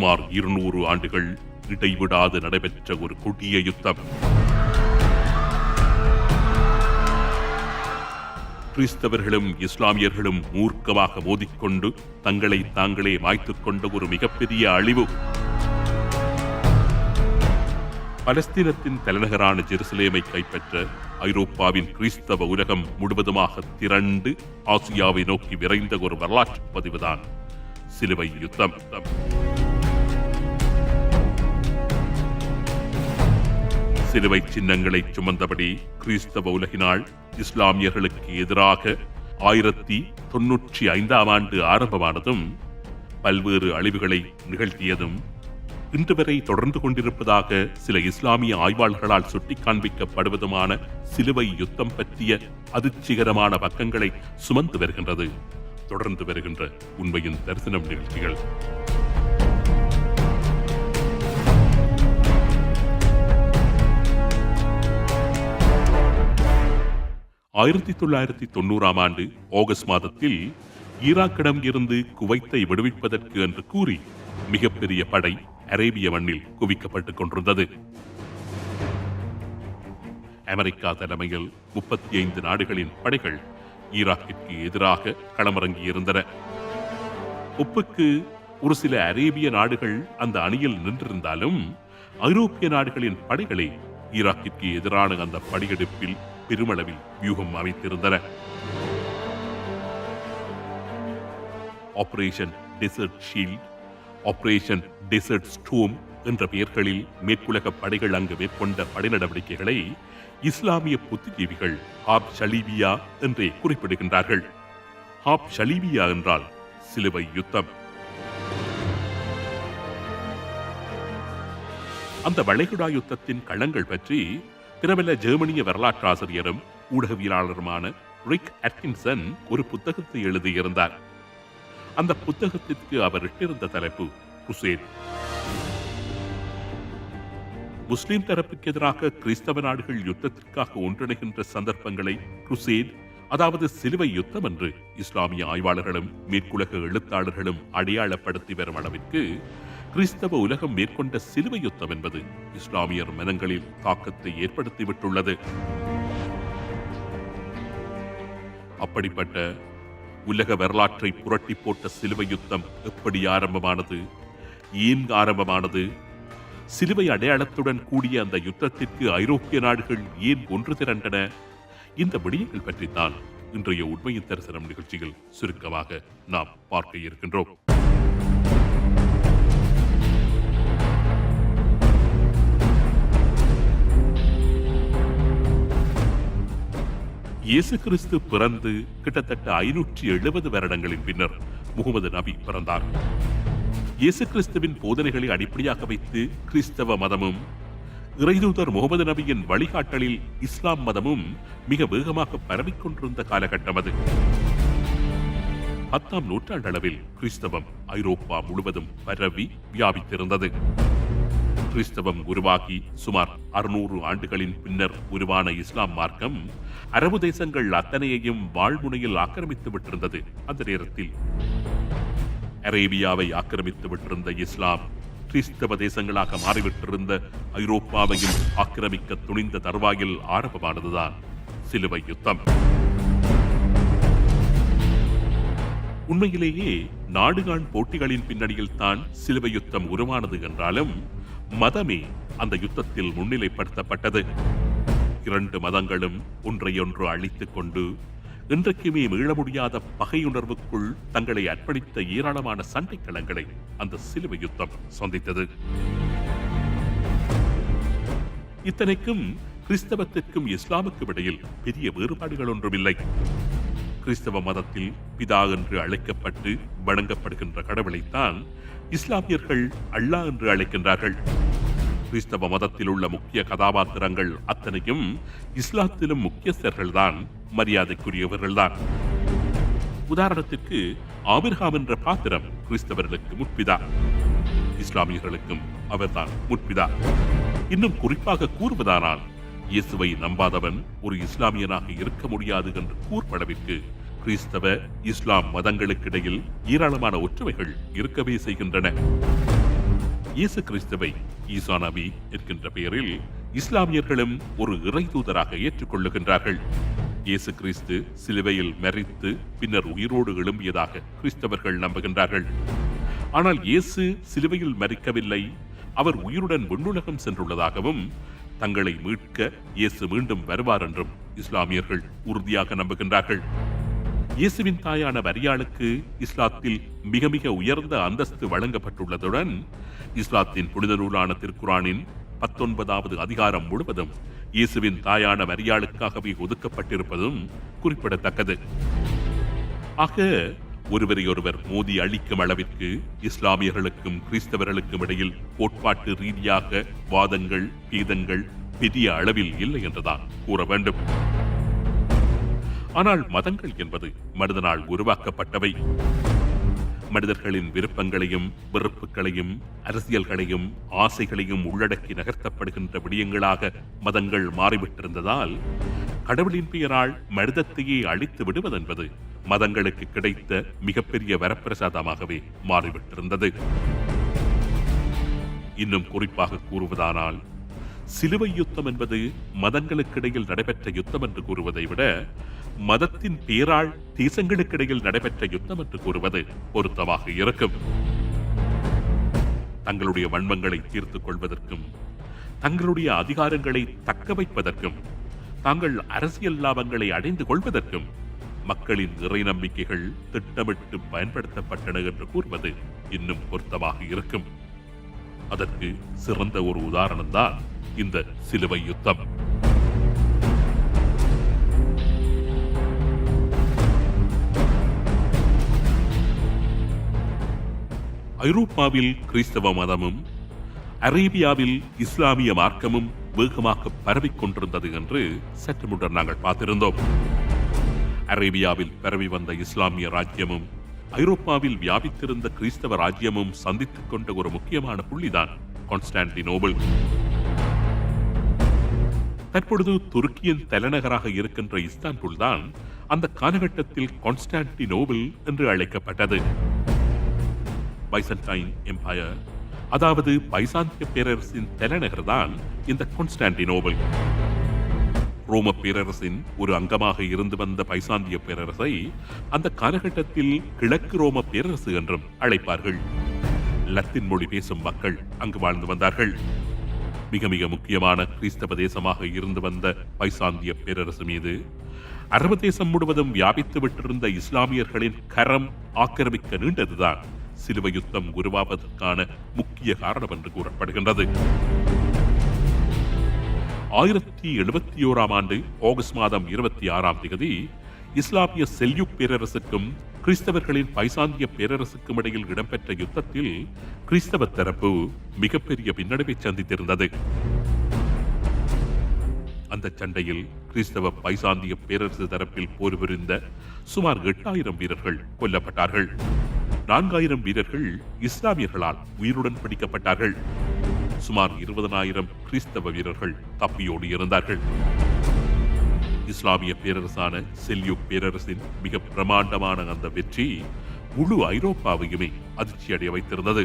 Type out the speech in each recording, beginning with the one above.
சுமார் இருநூறு ஆண்டுகள் இடைவிடாது நடைபெற்ற ஒரு கொடிய யுத்தம். கிறிஸ்தவர்களும் இஸ்லாமியர்களும் மூர்க்கமாக மோதிக்கொண்டு தங்களை தாங்களே மாய்த்துக் கொண்ட ஒரு மிகப்பெரிய அழிவு. பலஸ்தீனத்தின் தலைநகரான ஜெருசலேமை கைப்பற்ற ஐரோப்பாவின் கிறிஸ்தவ உலகம் முழுவதுமாக திரண்டு ஆசியாவை நோக்கி விரைந்த ஒரு வரலாற்று பதிவுதான் சிலுவை யுத்தம். சிலுவை சின்னங்களை சுமந்தபடி கிறிஸ்தவ உலகினால் இஸ்லாமியர்களுக்கு எதிராக ஆயிரத்தி தொன்னூற்றி ஐந்தாம் ஆண்டு ஆரம்பமானதும் பல்வேறு அழிவுகளை நிகழ்த்தியதும் இன்று வரை தொடர்ந்து கொண்டிருப்பதாக சில இஸ்லாமிய ஆய்வாளர்களால் சுட்டிக் காண்பிக்கப்படுவதுமான சிலுவை யுத்தம் பற்றிய அதிர்ச்சிகரமான பக்கங்களை சுமந்து வருகின்றது. தொடர்ந்து வருகின்ற உண்மையின் தரிசனம் நிகழ்ச்சிகள். ஆயிரத்தி தொள்ளாயிரத்தி தொண்ணூறாம் ஆண்டு ஆகஸ்ட் மாதத்தில் ஈராக்கிடம் இருந்து குவைத்தை விடுவிப்பதற்கு என்று கூறி மிகப்பெரிய படை அரேபிய மண்ணில் குவிக்கப்பட்டுக் கொண்டிருந்தது. அமெரிக்கா தலைமையில் முப்பத்தி ஐந்து நாடுகளின் படைகள் ஈராக்கிற்கு எதிராக களமிறங்கியிருந்தன. ஒப்புக்கு ஒரு சில அரேபிய நாடுகள் அந்த அணியில் நின்றிருந்தாலும் ஐரோப்பிய நாடுகளின் படைகளை ஈராக்கிற்கு எதிரான அந்த படையெடுப்பில் பெருமளவில் வியூகம் அமைத்திருந்தன. Operation desert shield operation desert storm என்ற பெயர்களில் மேற்குலக படைகள் அங்கு மேற்கொண்ட படை நடவடிக்கைகளை இஸ்லாமிய புத்திஜீவிகள் ஹாப் ஷலீபியா என்றே குறிப்பிடுகின்றார்கள். ஹாப் ஷலீபியா என்றால் சிலுவை யுத்தம். அந்த வளைகுடா யுத்தத்தின் களங்கள் பற்றி பிரபல ஜெர்மனிய வரலாற்றாசிரியரும் ஊடகவியலாளருமான ரிக் அட்கின்சன் ஒரு புத்தகத்தை எழுதியிருந்தார். அந்த புத்தகத்திற்கு அவர் இட்டிருந்த தலைப்பு குசேன். முஸ்லிம் தரப்புக்கு எதிராக கிறிஸ்தவ நாடுகள் யுத்தத்திற்காக ஒன்றிணைகின்ற சந்தர்ப்பங்களை குசேன் அதாவது சிலுவை யுத்தம் என்று இஸ்லாமிய ஆய்வாளர்களும் மேற்குலக எழுத்தாளர்களும் அடையாளப்படுத்தி வரும் அளவிற்கு கிறிஸ்தவ உலகம் மேற்கொண்ட சிலுவை யுத்தம் என்பது இஸ்லாமியர் மனங்களில் தாக்கத்தை ஏற்படுத்திவிட்டுள்ளது. அப்படிப்பட்ட உலக வரலாற்றை புரட்டி போட்ட சிலுவை யுத்தம் எப்படி ஆரம்பமானது? ஏன் ஆரம்பமானது? சிலுவை அடையாளத்துடன் கூடிய அந்த யுத்தத்திற்கு ஐரோப்பிய நாடுகள் ஏன் ஒன்று திரண்டன? இந்த விடயங்கள் பற்றித்தான் இன்றைய உண்மையின் தரிசனம் நிகழ்ச்சியில் சுருக்கமாக நாம் பார்க்க இருக்கின்றோம். இயேசு கிறிஸ்து பிறந்து கிட்டத்தட்ட ஐநூற்றி எழுபது வருடங்களின் பின்னர் முகமது நபி பிறந்தார். இயேசு கிறிஸ்துவின் போதனைகளை அடிப்படையாக வைத்து கிறிஸ்தவ மதமும் இறைதூதர் முகமது நபியின் வழிகாட்டலில் இஸ்லாம் மதமும் மிக வேகமாக பரவிக்கொண்டிருந்த காலகட்டம் அது. பத்தாம் நூற்றாண்டளவில் கிறிஸ்தவம் ஐரோப்பா முழுவதும் பரவி வியாபித்திருந்தது. கிறிஸ்தவம் உருவாகி சுமார் அறுநூறு ஆண்டுகளின் பின்னர் உருவான இஸ்லாம் மார்க்கம் அரபு தேசங்கள் அத்தனையையும் வாழ்முனையில் ஆக்கிரமித்து விட்டிருந்தது. அந்த நேரத்தில் அரேபியாவை ஆக்கிரமித்து விட்டிருந்த இஸ்லாம் கிறிஸ்தவ தேசங்களாக மாறிவிட்டிருந்த ஐரோப்பாவையும் ஆக்கிரமிக்க துணிந்த தருவாயில் ஆரம்பமானதுதான் சிலுவை யுத்தம். உண்மையிலேயே நாடுகாண் போட்டிகளின் பின்னணியில் தான் சிலுவை யுத்தம் உருவானது என்றாலும் மதமே அந்த யுத்தத்தில் முன்னிலைப்படுத்தப்பட்டது. இரண்டு மதங்களும் ஒன்றையொன்று அழித்துக் கொண்டு இன்றைக்குமே மீள முடியாத பகையுணர்வுக்குள் தங்களை அர்ப்பணித்த ஏராளமான சண்டைக்களங்களை அந்த சிலுவை யுத்தம் சந்தித்தது. இத்தனைக்கும் கிறிஸ்தவத்திற்கும் இஸ்லாமுக்கும் இடையில் பெரிய வேறுபாடுகள் ஒன்றுமில்லை. கிறிஸ்தவ மதத்தில் பிதா என்று அழைக்கப்பட்டு வணங்கப்படுகின்ற கடவுளைத்தான் இஸ்லாமியர்கள் அல்லாஹ் என்று அழைக்கின்றார்கள். கிறிஸ்தவ மதத்தில் உள்ள முக்கிய கதாபாத்திரங்கள் அத்தனையும் இஸ்லாத்திலும் முக்கியஸ்தர்கள்தான் மரியாதைக்குரியவர்கள்தான். உதாரணத்திற்கு ஆபிர்ஹாம் என்ற பாத்திரம் கிறிஸ்தவர்களுக்கு முற்பிதா. இஸ்லாமியர்களுக்கும் அவர்தான் முற்பிதா. இன்னும் குறிப்பாக கூறுவதானால் இயேசுவை நம்பாதவன் ஒரு இஸ்லாமியனாக இருக்க முடியாது என்று கூர்ப்பளவிற்கு கிறிஸ்தவ இஸ்லாம் மதங்களுக்கிடையில் ஏராளமான ஒற்றுமைகள் இருக்கவே செய்கின்றன. இயேசு கிறிஸ்தவை ஈசா நபி என்கின்ற பெயரில் இஸ்லாமியர்களும் ஒரு இறை தூதராக ஏற்றுக்கொள்ளுகின்றார்கள். இயேசு கிறிஸ்து சிலுவையில் மறித்து பின்னர் உயிரோடு எழும்பியதாக கிறிஸ்தவர்கள் நம்புகின்றார்கள். ஆனால் இயேசு சிலுவையில் மறிக்கவில்லை அவர் உயிருடன் விண்ணுலகம் சென்றுள்ளதாகவும் தங்களை மீட்க இயேசு மீண்டும் வருவார் என்றும் இஸ்லாமியர்கள் உறுதியாக நம்புகின்றார்கள். இயேசுவின் தாயான வரியாளுக்கு இஸ்லாத்தில் மிக மிக உயர்ந்த அந்தஸ்து வழங்கப்பட்டுள்ளதுடன் இஸ்லாத்தின் புனித நூலான திருக்குரானின் பத்தொன்பதாவது அதிகாரம் முழுவதும் இயேசுவின் தாயான வரியாளுக்காகவே ஒதுக்கப்பட்டிருப்பதும் குறிப்பிடத்தக்கது. ஆக ஒருவரையொருவர் மோதி அழிக்கும் அளவிற்கு இஸ்லாமியர்களுக்கும் கிறிஸ்தவர்களுக்கும் இடையில் கோட்பாட்டு ரீதியாக வாதங்கள் பீதங்கள் பெரிய அளவில் இல்லை என்றுதான் கூற வேண்டும். ஆனால் மதங்கள் என்பது மனிதனால் உருவாக்கப்பட்டவை. மனிதர்களின் விருப்பங்களையும் வெறுப்புகளையும் அரசியல்களையும் ஆசைகளையும் உள்ளடக்கி நகர்த்தப்படுகின்ற விடயங்களாக மதங்கள் மாறிவிட்டிருந்ததால் கடவுளின் பெயரால் மனிதத்தையே அழித்து விடுவதென்பது மதங்களுக்கு கிடைத்த மிகப்பெரிய வரப்பிரசாதமாகவே மாறிவிட்டிருந்தது. இன்னும் குறிப்பாக கூறுவதானால் சிலுவை யுத்தம் என்பது மதங்களுக்கிடையில் நடைபெற்ற யுத்தம் என்று கூறுவதை விட மதத்தின் பேராள் தேசங்களுக்கிடையில் நடைபெற்ற யுத்தம் என்று கூறுவது பொருத்தமாக இருக்கும். தங்களுடைய வன்மங்களை தீர்த்துக் கொள்வதற்கும் தங்களுடைய அதிகாரங்களை தக்க வைப்பதற்கும் தாங்கள் அரசியல் லாபங்களை அடைந்து கொள்வதற்கும் மக்களின் இறை நம்பிக்கைகள் திட்டமிட்டு பயன்படுத்தப்பட்டன என்று கூறுவது இன்னும் பொருத்தமாக இருக்கும். அதற்கு சிறந்த ஒரு உதாரணம்தான் இந்த சிலுவை யுத்தம். ஐரோப்பாவில் கிறிஸ்தவ மதமும் அரேபியாவில் இஸ்லாமிய மார்க்கமும் வேகமாக பரவிக் கொண்டிருந்தது என்று சற்று முன்னர் நாங்கள் பார்த்திருந்தோம். அரேபியாவில் பரவி வந்த இஸ்லாமிய ராஜ்யமும் ஐரோப்பாவில் வியாபித்திருந்த கிறிஸ்தவ ராஜ்யமும் சந்தித்துக் கொண்ட ஒரு முக்கியமான புள்ளிதான் கான்ஸ்டான்டினோபிள். தற்பொழுது துருக்கியின் தலைநகராக இருக்கின்ற இஸ்தான்புல் தான் அந்த காலகட்டத்தில் கான்ஸ்டான்டினோபிள் என்று அழைக்கப்பட்டது. பைசன்டைன் எம்பையர் அதாவது பைசாந்திய பேரரசின் தலைநகர் தான் இந்த கான்ஸ்டான்டினோபிள். ரோம பேரரசின் ஒரு அங்கமாக இருந்து வந்த பைசாந்திய பேரரசை அந்த காலகட்டத்தில் கிழக்கு ரோம பேரரசு என்றும் அழைப்பார்கள். லத்தின் மொழி பேசும் மக்கள் அங்கு வாழ்ந்து வந்தார்கள். மிக மிக முக்கியமான கிறிஸ்தவ தேசமாக இருந்து வந்த பைசாந்திய பேரரசு மீது அரபு தேசம் முழுவதும் வியாபித்து விட்டிருந்த இஸ்லாமியர்களின் கரம் ஆக்கிரமிக்க நீண்டதுதான் சிலுவை யுத்தம் உருவாவதற்கான முக்கிய காரணம் என்று கூறப்படுகின்றது. ஆயிரத்தி எழுபத்தி ஓராம் ஆண்டு ஆகஸ்ட் மாதம் இருபத்தி ஆறாம் தேதி இஸ்லாமிய செல்யுக் பேரரசுக்கும் கிறிஸ்தவர்களின் பைசாந்திய பேரரசுக்கும் இடையில் இடம்பெற்ற யுத்தத்தில் கிறிஸ்தவ தரப்பு மிகப்பெரிய பின்னடைவை சந்தித்திருந்தது. அந்த சண்டையில் கிறிஸ்தவ பைசாந்திய பேரரசு தரப்பில் போர் புரிந்த சுமார் எட்டாயிரம் வீரர்கள் கொல்லப்பட்டார்கள். நான்காயிரம் வீரர்கள் இஸ்லாமியர்களால் உயிருடன் பிடிக்கப்பட்டார்கள். சுமார் இருபதனாயிரம் கிறிஸ்தவ வீரர்கள் தப்பியோடு இருந்தார்கள். இஸ்லாமிய பேரரசான செல்யூக் பேரரசின் மிக பிரமாண்டமான அந்த வெற்றி முழு ஐரோப்பாவையுமே அதிர்ச்சியடைய வைத்திருந்தது.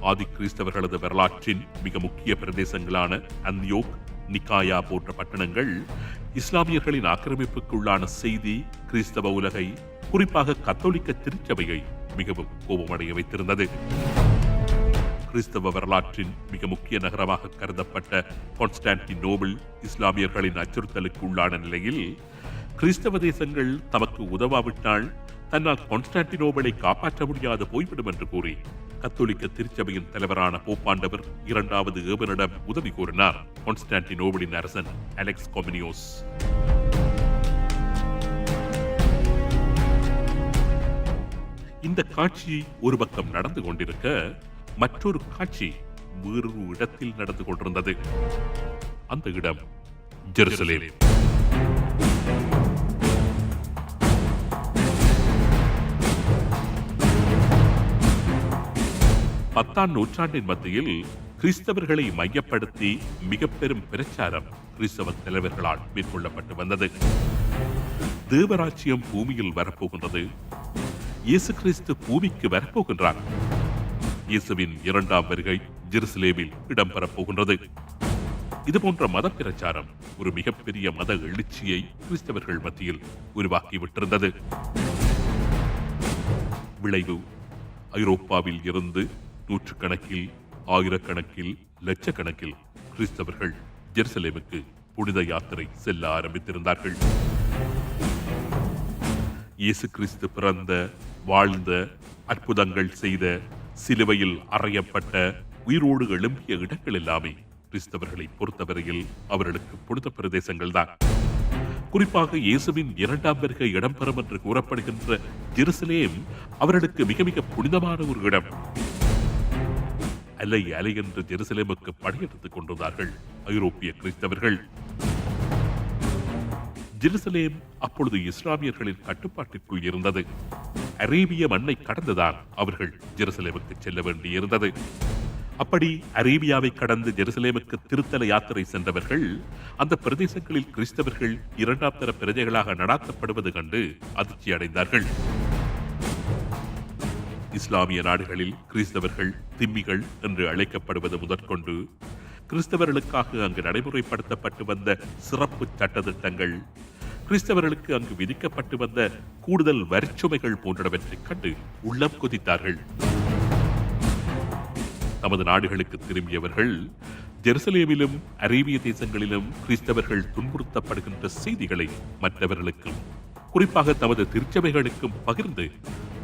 ஆதி கிறிஸ்தவர்களது வரலாற்றின் மிக முக்கிய பிரதேசங்களான அந்தியோக் நிக்காயா போன்ற பட்டணங்கள் இஸ்லாமியர்களின் ஆக்கிரமிப்புக்குள்ளான செய்தி கிறிஸ்தவ உலகை குறிப்பாக கத்தோலிக்க திருச்சபையை மிகவும் கோபமடைய வைத்திருந்தது. கிறிஸ்தவ வரலாற்றின் மிக முக்கிய நகரமாக கருதப்பட்ட கான்ஸ்டான்டினோபிள் இஸ்லாமியர்களின் அச்சுறுத்தலுக்கு உள்ளான நிலையில் கிறிஸ்தவ தேசங்கள் தமக்கு உதவாவிட்டால் தன்னால் கான்ஸ்டான்டினோபிளை காப்பாற்ற முடியாது போய்விடும் என்று கூறி கத்தோலிக்க திருச்சபையின் தலைவரான போப்பாண்டவர் இரண்டாவது ஏவனிடம் உதவி கோரினார் கான்ஸ்டான்டினோபிளின் அரசன் அலெக்ஸ் கொமினியோஸ். இந்த காட்சி ஒரு பக்கம் நடந்து கொண்டிருக்க மற்றொரு காட்சி வேறொரு இடத்தில் நடந்து கொண்டிருந்தது. அந்த இடம் ஜெருசலேம். பத்தாம் நூற்றாண்டின் மத்தியில் கிறிஸ்தவர்களை மையப்படுத்தி மிக பெரும் பிரச்சாரம் கிறிஸ்தவ தலைவர்களால் மேற்கொள்ளப்பட்டு வந்தது. தேவராட்சியம் பூமியில் வரப்போகின்றது. இயேசு கிறிஸ்து பூமிக்கு வரப்போகின்றார். இயேசுவின் இரண்டாம் வருகை ஜெருசலேமில் இடம்பெறப் போகின்றது இதுபோன்ற மத பிரச்சாரம் ஒரு மிகப்பெரிய மத எழுச்சியை கிறிஸ்தவர்கள் மத்தியில் உருவாக்கிவிட்டிருந்தது. விளைவு ஐரோப்பாவில் இருந்து நூற்றுக்கணக்கில் ஆயிரக்கணக்கில் லட்சக்கணக்கில் கிறிஸ்தவர்கள் ஜெருசலேமுக்கு புனித யாத்திரை செல்ல ஆரம்பித்திருந்தார்கள். இயேசு கிறிஸ்து பிறந்த வாழ்ந்த அற்புதங்கள் செய்த சிலுவையில் அறையப்பட்ட உயிரோடு எழும்பிய இடங்கள் எல்லாமே கிறிஸ்தவர்களை பொறுத்தவரையில் அவர்களுக்கு புனித பிரதேசங்கள் தான் குறிப்பாக இயேசுவின் இரண்டாம் வருகை இடம்பெறும் என்று கூறப்படுகின்ற ஜெருசலேம் அவர்களுக்கு மிக மிக புனிதமான ஒரு இடம். அலை அலை என்று ஜெருசலேமுக்கு படையெடுத்துக் கொண்டிருந்தார்கள் ஐரோப்பிய கிறிஸ்தவர்கள். ஜெருசலேம் அப்பொழுது இஸ்லாமியர்களின் கட்டுப்பாட்டிற்குள் இருந்தது. அரேபிய மண்ணை கடந்துதான் அவர்கள் ஜெருசலேமுக்கு செல்ல வேண்டியிருந்தது. அப்படி அரேபியாவை கடந்து ஜெருசலேமுக்கு திருத்தல யாத்திரை சென்றவர்கள் அந்த பிரதேசங்களில் கிறிஸ்தவர்கள் இரண்டாம் தர பிரஜைகளாக நடாத்தப்படுவது கண்டு அதிர்ச்சி அடைந்தார்கள் இஸ்லாமிய நாடுகளில் கிறிஸ்தவர்கள் திம்மிகள் என்று அழைக்கப்படுவது முதற்கொண்டு கிறிஸ்தவர்களுக்காக அங்கு நடைமுறைப்படுத்தப்பட்டு வந்த சிறப்பு சட்டத்திட்டங்கள் கிறிஸ்தவர்களுக்கு அங்கு விதிக்கப்பட்டு வந்த கூடுதல் வரிச்சுமைகள் போன்றவற்றைக் கண்டு உள்ளம் கொதித்தார்கள். தமது நாடுகளுக்கு திரும்பியவர்கள் ஜெருசலேமிலும் அரேபிய தேசங்களிலும் கிறிஸ்தவர்கள் துன்புறுத்தப்படுகின்ற செய்திகளை மற்றவர்களுக்கும் குறிப்பாக தமது திருச்சபைகளுக்கும் பகிர்ந்து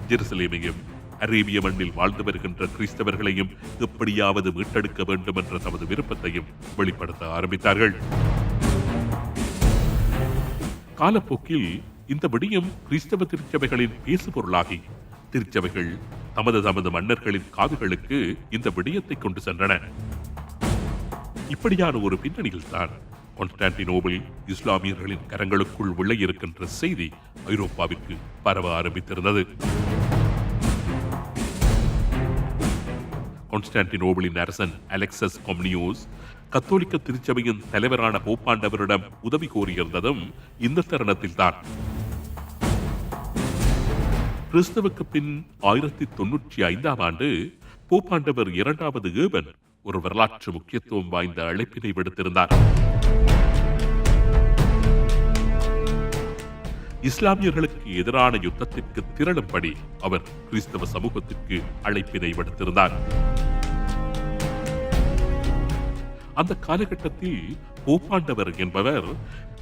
ஜெருசலேமையும் அரேபிய மண்ணில் வாழ்ந்து வருகின்ற கிறிஸ்தவர்களையும் எப்படியாவது மீட்டெடுக்க வேண்டும் என்ற தமது விருப்பத்தையும் வெளிப்படுத்த ஆரம்பித்தார்கள். காலப்போக்கில் இந்த விடயம் கிறிஸ்தவ திருச்சபைகளின் பேசுபொருளாகி திருச்சபைகள் தமது தமது மன்னர்களின் காதுகளுக்கு இந்த விடயத்தை கொண்டு சென்றன. இப்படியான ஒரு பின்னணியில் தான் கான்ஸ்டான்டினோபிள் இஸ்லாமியர்களின் கரங்களுக்குள் உள்ள இருக்கின்ற செய்தி ஐரோப்பாவிற்கு பரவ ஆரம்பித்திருந்தது. கான்ஸ்டான்டினோபிளின் அரசன் அலெக்சஸ் கொம்னியோஸ் கத்தோலிக்க திருச்சபையின் தலைவரான போப்பாண்டவரிடம் உதவி கோரியிருந்ததும் இந்த தருணத்தில்தான். கிறிஸ்துவுக்கு பின் ஆயிரத்தி தொன்னூற்றி ஐந்தாம் ஆண்டு போப்பாண்டவர் இரண்டாவது ஏவன் ஒரு வரலாற்று முக்கியத்துவம் வாய்ந்த அழைப்பினை விடுத்திருந்தார். இஸ்லாமியர்களுக்கு எதிரான யுத்தத்திற்கு திரளும்படி அவர் கிறிஸ்தவ சமூகத்திற்கு அழைப்பினை விடுத்திருந்தார். அந்த காலகட்டத்தில் போப்பாண்டவர் என்பவர்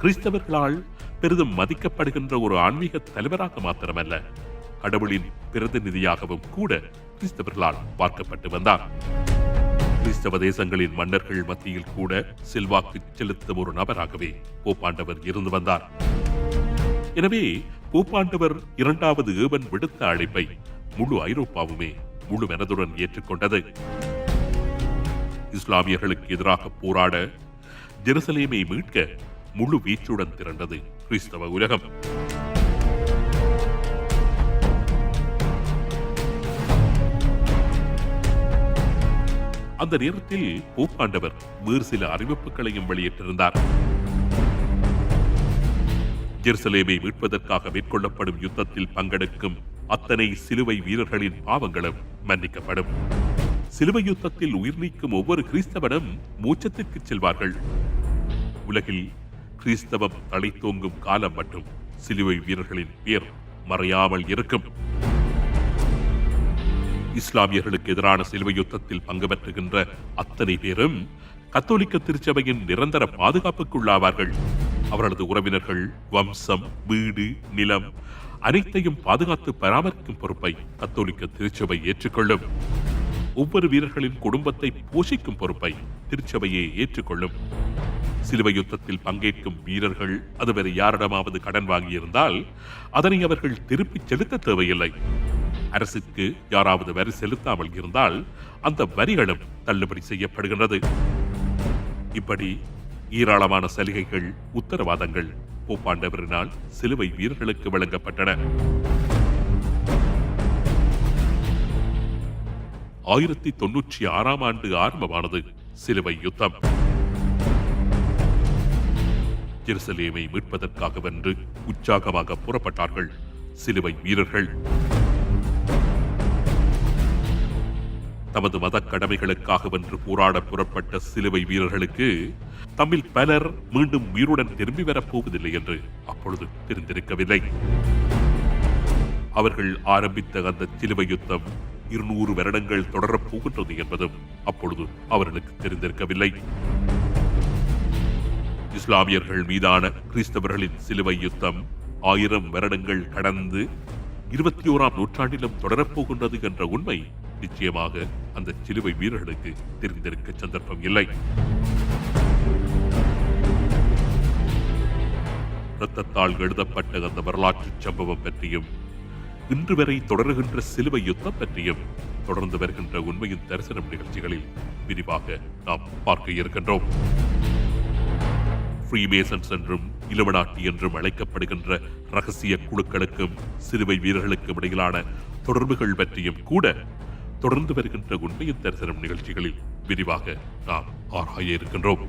கிறிஸ்தவர்களால் பெரிதும் மதிக்கப்படுகின்ற ஒரு ஆன்மீக தலைவராக மாத்திரமல்ல கடவுளின் பிரதிநிதியாகவும் கூட கிறிஸ்தவர்களால் பார்க்கப்பட்டு வந்தார். கிறிஸ்தவ தேசங்களின் மன்னர்கள் மத்தியில் கூட செல்வாக்கு செலுத்தும் ஒரு நபராகவே போப்பாண்டவர் இருந்து வந்தார். எனவே போப்பாண்டவர் இரண்டாவது ஏவன் விடுத்த அழைப்பை முழு ஐரோப்பாவுமே முழு மனதுடன் ஏற்றுக்கொண்டது. இஸ்லாமியர்களுக்கு எதிராக போராட ஜெருசலேமை மீட்க முழு வீச்சுடன் திரண்டது கிறிஸ்தவ உலகம். அந்த நேரத்தில் போப்பாண்டவர் வேறு சில அறிவிப்புகளையும் வெளியிட்டிருந்தார். ஜெருசலேமை மீட்பதற்காக மேற்கொள்ளப்படும் யுத்தத்தில் பங்கெடுக்கும் அத்தனை சிலுவை வீரர்களின் பாவங்களும் மன்னிக்கப்படும். சிலுவை யுத்தத்தில் உயிர் நீக்கும் ஒவ்வொரு கிறிஸ்தவனும் மூச்சத்திற்கு செல்வார்கள். உலகில் கிறிஸ்தவம் தழைத்தோங்கும் காலம் மட்டும் சிலுவை வீரர்களின் பேர் மறையாமல் இருக்கும். இஸ்லாமியர்களுக்கு எதிரான சிலுவை யுத்தத்தில் பங்கு பெற்றுகின்ற அத்தனை பேரும் கத்தோலிக்க திருச்சபையின் நிரந்தர பாதுகாப்புக்குள்ளாவார்கள். அவர்களது உறவினர்கள் வம்சம் வீடு நிலம் அனைத்தையும் பாதுகாத்து பராமரிக்கும் பொறுப்பை கத்தோலிக்க திருச்சபை ஏற்றுக்கொள்ளும். ஒவ்வொரு வீரர்களின் குடும்பத்தை போஷிக்கும் பொறுப்பை திருச்சபையே ஏற்றுக்கொள்ளும். சிலுவை யுத்தத்தில் பங்கேற்கும் வீரர்கள் அதுவரை யாரிடமாவது கடன் வாங்கியிருந்தால் அதனை அவர்கள் திருப்பிச் செலுத்த தேவையில்லை. அரசுக்கு யாராவது வரி செலுத்தாமல் இருந்தால் அந்த வரிகளும் தள்ளுபடி செய்யப்படுகின்றது. இப்படி ஏராளமான சலுகைகள் உத்தரவாதங்கள் போப்பாண்டவரினால் சிலுவை வீரர்களுக்கு வழங்கப்பட்டன. ஆயிரத்தி தொன்னூற்றி ஆறாம் ஆண்டு ஆரம்பமானது சிலுவை யுத்தம். ஜெருசலேமை மீட்பதற்காக வென்று உற்சாகமாக புறப்பட்டார்கள் சிலுவை வீரர்கள். தமது மத கடமைகளுக்காக வென்று போராட புறப்பட்ட சிலுவை வீரர்களுக்கு தமிழ் பலர் மீண்டும் உயிருடன் திரும்பி வரப்போவதில்லை என்று அப்பொழுது தெரிந்திருக்கவில்லை. அவர்கள் ஆரம்பித்த அந்த சிலுவை யுத்தம் இருநூறு வருடங்கள் தொடரப் போகின்றது என்பதும் அப்பொழுது அவர்களுக்கு தெரிந்திருக்கவில்லை. இஸ்லாமியர்கள் மீதான கிறிஸ்தவர்களின் சிலுவை யுத்தம் ஆயிரம் வருடங்கள் கடந்து இருபத்தி ஓராம் நூற்றாண்டிலும் தொடரப்போகின்றது என்ற உண்மை நிச்சயமாக அந்த சிலுவை வீரர்களுக்கு தெரிந்திருக்க சந்தர்ப்பம் இல்லை. இரத்தத்தால் எழுதப்பட்ட அந்த வரலாற்று சம்பவம் பற்றியும் இன்று வரை தொடர்கின்ற சிலுவை யுத்தம் பற்றியும் தொடர்ந்து வருகின்ற உண்மையின் தரிசனம் நிகழ்ச்சிகளில் விரிவாக நாம் பார்க்க இருக்கின்றோம். ஃப்ரீமேசன்ஸ் என்றும் இலுமனாட்டி என்றும் அழைக்கப்படுகின்ற ரகசிய குழுக்களுக்கும் சிலுவை வீரர்களுக்கும் இடையிலான தொடர்புகள் பற்றியும் கூட தொடர்ந்து வருகின்ற உண்மையின் தரிசனம் நிகழ்ச்சிகளில் விரிவாக நாம் ஆராய இருக்கின்றோம்.